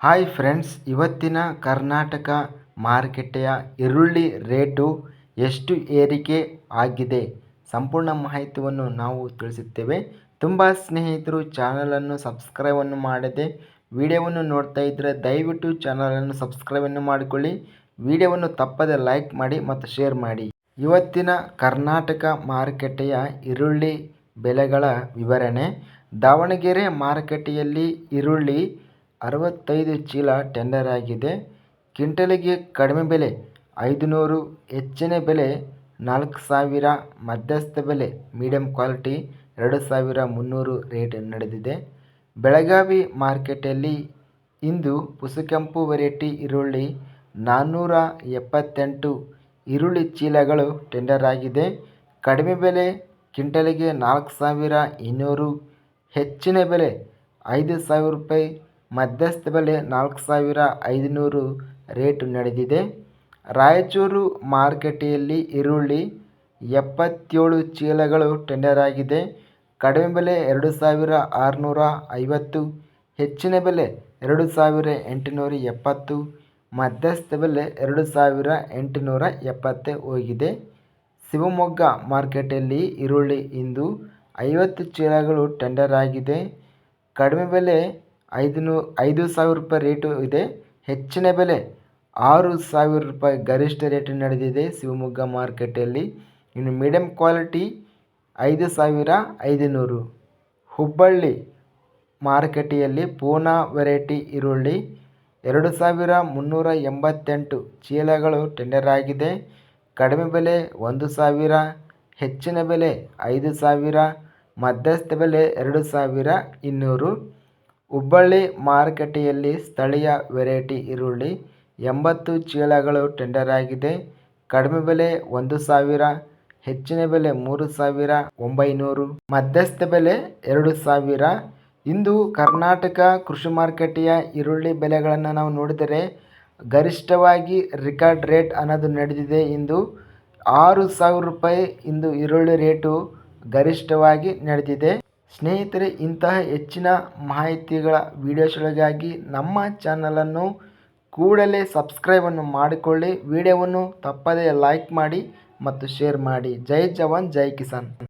Hi friends, ಇವತ್ತಿನ ಕರ್ನಾಟಕ ಮಾರುಕಟ್ಟೆಯ ಈರುಳ್ಳಿ ರೇಟು ಎಷ್ಟು ಏರಿಕೆ ಆಗಿದೆ ಸಂಪೂರ್ಣ ಮಾಹಿತಿಯನ್ನು ನಾವು ತಿಳಿಸುತ್ತೇವೆ. ತುಂಬ ಸ್ನೇಹಿತರು, ಚಾನಲನ್ನು ಸಬ್ಸ್ಕ್ರೈಬನ್ನು ಮಾಡದೆ ವಿಡಿಯೋವನ್ನು ನೋಡ್ತಾ ಇದ್ದರೆ ದಯವಿಟ್ಟು ಚಾನಲನ್ನು ಸಬ್ಸ್ಕ್ರೈಬನ್ನು ಮಾಡಿಕೊಳ್ಳಿ. ವಿಡಿಯೋವನ್ನು ತಪ್ಪದೆ ಲೈಕ್ ಮಾಡಿ ಮತ್ತು ಶೇರ್ ಮಾಡಿ. ಇವತ್ತಿನ ಕರ್ನಾಟಕ ಮಾರುಕಟ್ಟೆಯ ಈರುಳ್ಳಿ ಬೆಲೆಗಳ ವಿವರಣೆ. ದಾವಣಗೆರೆ ಮಾರುಕಟ್ಟೆಯಲ್ಲಿ ಈರುಳ್ಳಿ ಅರವತ್ತೈದು ಚೀಲ ಟೆಂಡರ್ ಆಗಿದೆ. ಕ್ವಿಂಟಲಿಗೆ ಕಡಿಮೆ ಬೆಲೆ, ಐದುನೂರು ಹೆಚ್ಚಿನ ಬೆಲೆ, ನಾಲ್ಕು ಸಾವಿರ ಮಧ್ಯಸ್ಥ ಬೆಲೆ ಮೀಡಿಯಂ ಕ್ವಾಲಿಟಿ ಎರಡು ಸಾವಿರ ಮುನ್ನೂರು ರೇಟ್ ನಡೆದಿದೆ. ಬೆಳಗಾವಿ ಮಾರ್ಕೆಟಲ್ಲಿ ಇಂದು ಪುಸುಕೆಂಪು ವೆರೈಟಿ ಈರುಳ್ಳಿ ನಾನ್ನೂರ ಎಪ್ಪತ್ತೆಂಟು ಈರುಳ್ಳಿ ಚೀಲಗಳು ಟೆಂಡರ್ ಆಗಿದೆ. ಕಡಿಮೆ ಬೆಲೆ ಕ್ವಿಂಟಲಿಗೆ ನಾಲ್ಕು ಸಾವಿರ ಇನ್ನೂರು ಹೆಚ್ಚಿನ ಬೆಲೆ, ಐದು ಸಾವಿರ ರೂಪಾಯಿ ಮಧ್ಯಸ್ಥ ಬೆಲೆ ನಾಲ್ಕು ಸಾವಿರ ಐದುನೂರು ರೇಟು ನಡೆದಿದೆ. ರಾಯಚೂರು ಮಾರುಕಟ್ಟೆಯಲ್ಲಿ ಈರುಳ್ಳಿ ಎಪ್ಪತ್ತೇಳು ಚೀಲಗಳು ಟೆಂಡರ್ ಆಗಿದೆ. ಕಡಿಮೆ ಬೆಲೆ ಎರಡು ಸಾವಿರ ಆರುನೂರ ಐವತ್ತು, ಹೆಚ್ಚಿನ ಬೆಲೆ ಎರಡು ಸಾವಿರ ಎಂಟುನೂರ ಎಪ್ಪತ್ತು, ಮಧ್ಯಸ್ಥ ಬೆಲೆ ಎರಡು ಸಾವಿರ ಎಂಟುನೂರ ಎಪ್ಪತ್ತೇ ಹೋಗಿದೆ. ಶಿವಮೊಗ್ಗ ಮಾರ್ಕೆಟಲ್ಲಿ ಈರುಳ್ಳಿ ಇಂದು ಐವತ್ತು ಚೀಲಗಳು ಟೆಂಡರ್ ಆಗಿದೆ. ಕಡಿಮೆ ಬೆಲೆ ಐದು ನೂ ಐದು ಸಾವಿರ ರೂಪಾಯಿ ರೇಟು ಇದೆ. ಹೆಚ್ಚಿನ ಬೆಲೆ ಆರು ಸಾವಿರ ರೂಪಾಯಿ ಗರಿಷ್ಠ ರೇಟ್ ನಡೆದಿದೆ ಶಿವಮೊಗ್ಗ ಮಾರ್ಕೆಟಲ್ಲಿ. ಇನ್ನು ಮೀಡಿಯಮ್ ಕ್ವಾಲಿಟಿ ಐದು ಸಾವಿರ ಐದುನೂರು. ಹುಬ್ಬಳ್ಳಿ ಮಾರುಕಟ್ಟೆಯಲ್ಲಿ ಪೂನಾ ವೆರೈಟಿ ಈರುಳ್ಳಿ ಎರಡು ಸಾವಿರ ಮುನ್ನೂರ ಎಂಬತ್ತೆಂಟು ಚೀಲಗಳು ಟೆಂಡರ್ ಆಗಿದೆ. ಕಡಿಮೆ ಬೆಲೆ ಒಂದು ಸಾವಿರ, ಹೆಚ್ಚಿನ ಬೆಲೆ ಐದು ಸಾವಿರ, ಮಧ್ಯಸ್ಥ ಬೆಲೆ ಎರಡು ಸಾವಿರ ಇನ್ನೂರು. ಹುಬ್ಬಳ್ಳಿ ಮಾರುಕಟ್ಟೆಯಲ್ಲಿ ಸ್ಥಳೀಯ ವೆರೈಟಿ ಈರುಳ್ಳಿ ಎಂಬತ್ತು ಚೀಲಗಳು ಟೆಂಡರ್ ಆಗಿದೆ. ಕಡಿಮೆ ಬೆಲೆ ಒಂದು ಸಾವಿರ, ಹೆಚ್ಚಿನ ಬೆಲೆ ಮೂರು ಸಾವಿರ, ಒಂಬೈನೂರು, ಮಧ್ಯಸ್ಥ ಬೆಲೆ ಎರಡು ಸಾವಿರ. ಇಂದು ಕರ್ನಾಟಕ ಕೃಷಿ ಮಾರುಕಟ್ಟೆಯ ಈರುಳ್ಳಿ ಬೆಲೆಗಳನ್ನು ನಾವು ನೋಡಿದರೆ ಗರಿಷ್ಠವಾಗಿ ರಿಕಾರ್ಡ್ ರೇಟ್ ಅನ್ನೋದು ನಡೆದಿದೆ. ಇಂದು ಆರು ಸಾವಿರ ರೂಪಾಯಿ ಇಂದು ಈರುಳ್ಳಿ ರೇಟು ಗರಿಷ್ಠವಾಗಿ ನಡೆದಿದೆ. ಸ್ನೇಹಿತರೆ, ಇಂತಹ ಹೆಚ್ಚಿನ ಮಾಹಿತಿಗಳ ವೀಡಿಯೋಸ್ಗಳಿಗಾಗಿ ನಮ್ಮ ಚಾನಲನ್ನು ಕೂಡಲೇ ಸಬ್ಸ್ಕ್ರೈಬನ್ನು ಮಾಡಿಕೊಳ್ಳಿ. ವಿಡಿಯೋವನ್ನು ತಪ್ಪದೇ ಲೈಕ್ ಮಾಡಿ ಮತ್ತು ಶೇರ್ ಮಾಡಿ. ಜೈ ಜವಾನ್, ಜೈ ಕಿಸಾನ್.